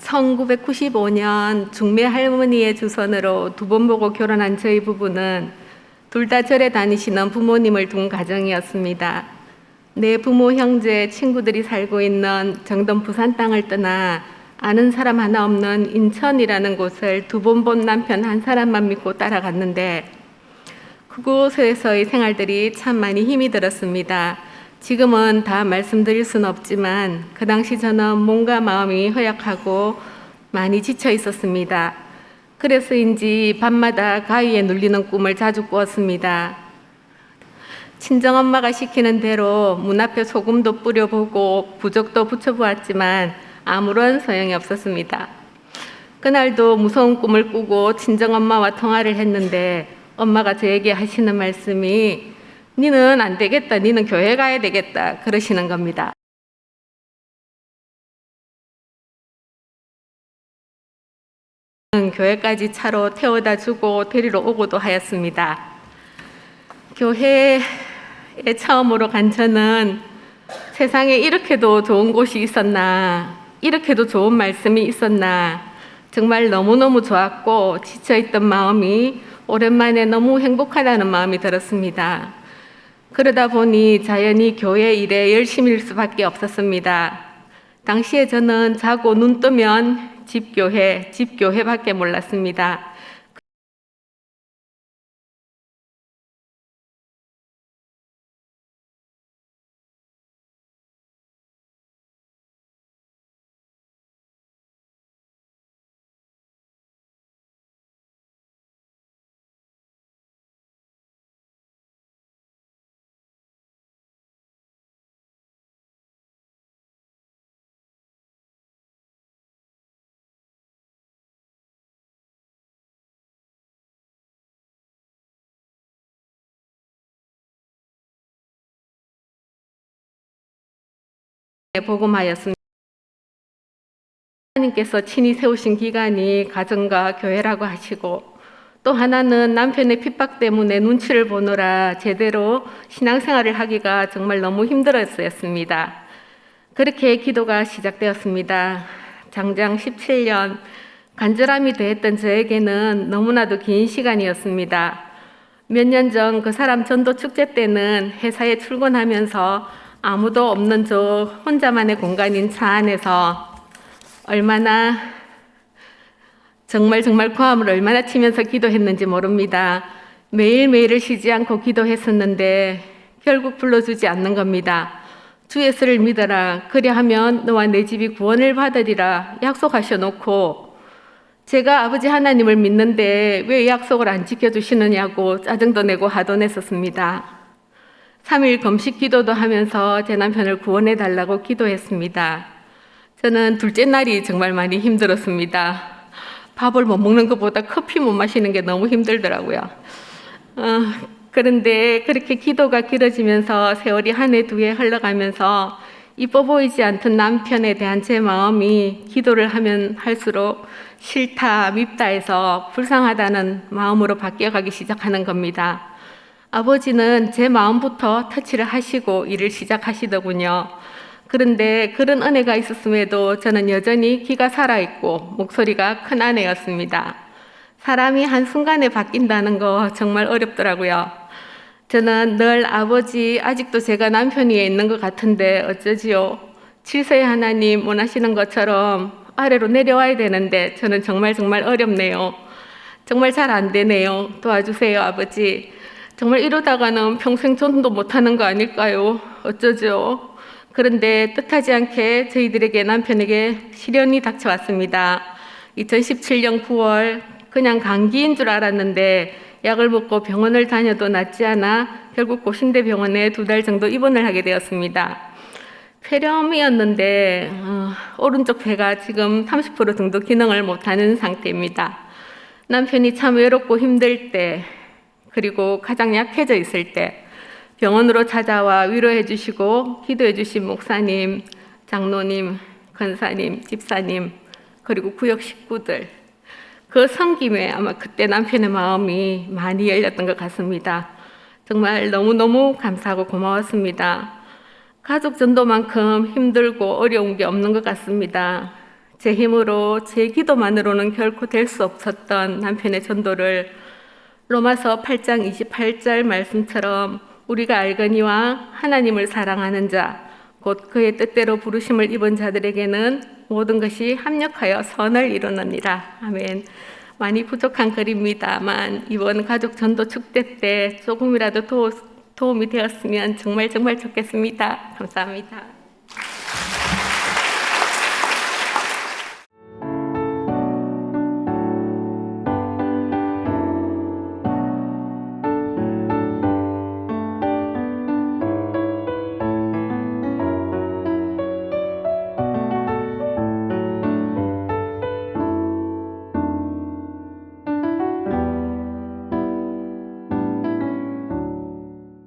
1995년 중매 할머니의 주선으로 두 번 보고 결혼한 저희 부부는 둘 다 절에 다니시는 부모님을 둔 가정이었습니다. 내 부모, 형제, 친구들이 살고 있는 정동 부산 땅을 떠나 아는 사람 하나 없는 인천이라는 곳을 두 번 본 남편 한 사람만 믿고 따라갔는데 그곳에서의 생활들이 참 많이 힘이 들었습니다. 지금은 다 말씀드릴 수는 없지만 그 당시 저는 몸과 마음이 허약하고 많이 지쳐 있었습니다. 그래서인지 밤마다 가위에 눌리는 꿈을 자주 꾸었습니다. 친정엄마가 시키는 대로 문 앞에 소금도 뿌려보고 부적도 붙여보았지만 아무런 소용이 없었습니다. 그날도 무서운 꿈을 꾸고 친정엄마와 통화를 했는데 엄마가 저에게 하시는 말씀이 니는 안 되겠다. 니는 교회 가야 되겠다. 그러시는 겁니다. 교회까지 차로 태워다 주고 데리러 오고도 하였습니다. 교회에 처음으로 간 저는 세상에 이렇게도 좋은 곳이 있었나, 이렇게도 좋은 말씀이 있었나, 정말 너무너무 좋았고, 지쳐있던 마음이 오랜만에 너무 행복하다는 마음이 들었습니다. 그러다 보니 자연히 교회 일에 열심일 수밖에 없었습니다. 당시에 저는 자고 눈 뜨면 집교회, 집교회밖에 몰랐습니다. 복음하였습니다. 하나님께서 친히 세우신 기관이 가정과 교회라고 하시고 또 하나는 남편의 핍박 때문에 눈치를 보느라 제대로 신앙생활을 하기가 정말 너무 힘들었습니다. 그렇게 기도가 시작되었습니다. 장장 17년 간절함이 대했던 저에게는 너무나도 긴 시간이었습니다. 몇 년 전 그 사람 전도 축제 때는 회사에 출근하면서 아무도 없는 저 혼자만의 공간인 차 안에서 얼마나 정말 정말 고함을 얼마나 치면서 기도했는지 모릅니다. 매일매일을 쉬지 않고 기도했었는데 결국 불러주지 않는 겁니다. 주 예수를 믿어라. 그리하면 너와 내 집이 구원을 받으리라 약속하셔 놓고 제가 아버지 하나님을 믿는데 왜 약속을 안 지켜주시느냐고 짜증도 내고 화도 냈었습니다. 3일 금식 기도도 하면서 제 남편을 구원해 달라고 기도했습니다. 저는 둘째 날이 정말 많이 힘들었습니다. 밥을 못 먹는 것보다 커피 못 마시는 게 너무 힘들더라고요. 어, 그런데 그렇게 기도가 길어지면서 세월이 한 해, 두 해 흘러가면서 이뻐 보이지 않던 남편에 대한 제 마음이 기도를 하면 할수록 싫다, 밉다 해서 불쌍하다는 마음으로 바뀌어가기 시작하는 겁니다. 아버지는 제 마음부터 터치를 하시고 일을 시작하시더군요. 그런데 그런 은혜가 있었음에도 저는 여전히 기가 살아있고 목소리가 큰 아내였습니다. 사람이 한순간에 바뀐다는 거 정말 어렵더라고요. 저는 늘 아버지, 아직도 제가 남편 위에 있는 것 같은데 어쩌지요? 칠세의 하나님 원하시는 것처럼 아래로 내려와야 되는데 저는 정말 정말 어렵네요. 정말 잘 안 되네요. 도와주세요, 아버지. 정말 이러다가는 평생 전도 못하는 거 아닐까요? 어쩌죠? 그런데 뜻하지 않게 저희들에게 남편에게 시련이 닥쳐왔습니다. 2017년 9월 그냥 감기인 줄 알았는데 약을 먹고 병원을 다녀도 낫지 않아 결국 고신대 병원에 두 달 정도 입원을 하게 되었습니다. 폐렴이었는데 어, 오른쪽 배가 지금 30% 정도 기능을 못하는 상태입니다. 남편이 참 외롭고 힘들 때 그리고 가장 약해져 있을 때 병원으로 찾아와 위로해 주시고 기도해 주신 목사님, 장로님, 권사님, 집사님 그리고 구역 식구들 그 섬김에 아마 그때 남편의 마음이 많이 열렸던 것 같습니다. 정말 너무너무 감사하고 고마웠습니다. 가족 전도만큼 힘들고 어려운 게 없는 것 같습니다. 제 힘으로 제 기도만으로는 결코 될 수 없었던 남편의 전도를 로마서 8장 28절 말씀처럼 우리가 알거니와 하나님을 사랑하는 자, 곧 그의 뜻대로 부르심을 입은 자들에게는 모든 것이 합력하여 선을 이루느니라. 아멘. 많이 부족한 글입니다만 이번 가족 전도 축제 때 조금이라도 도, 도움이 되었으면 정말 정말 좋겠습니다. 감사합니다.